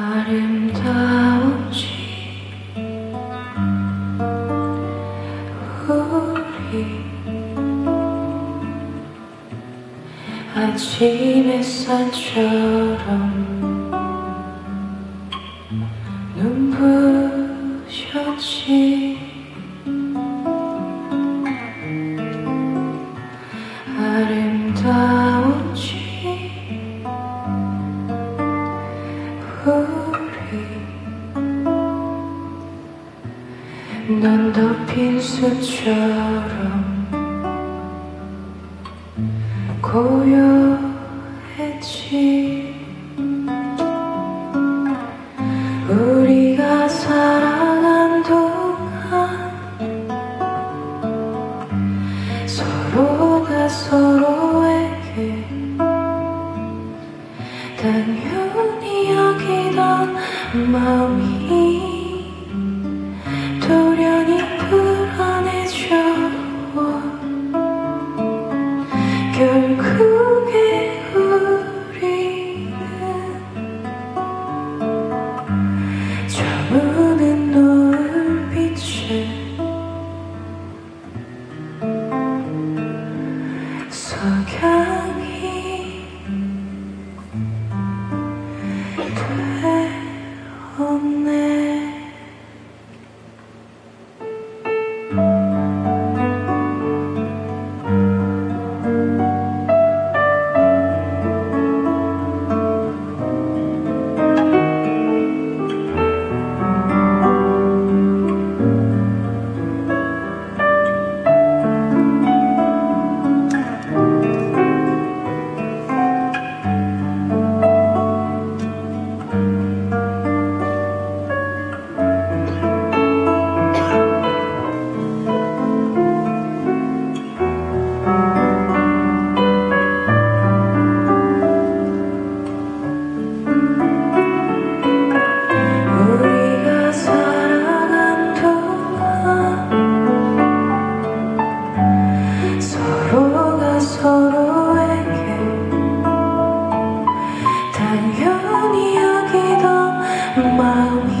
아름다운지. 우리 아침 햇살처럼 눈부셨지. 아름 넌 덮인 숲처럼 고요했지. 우리가 살아간 동안 서로가 서로에게 당연히 여기던 마음이 forget. 당연히 여기도 마음이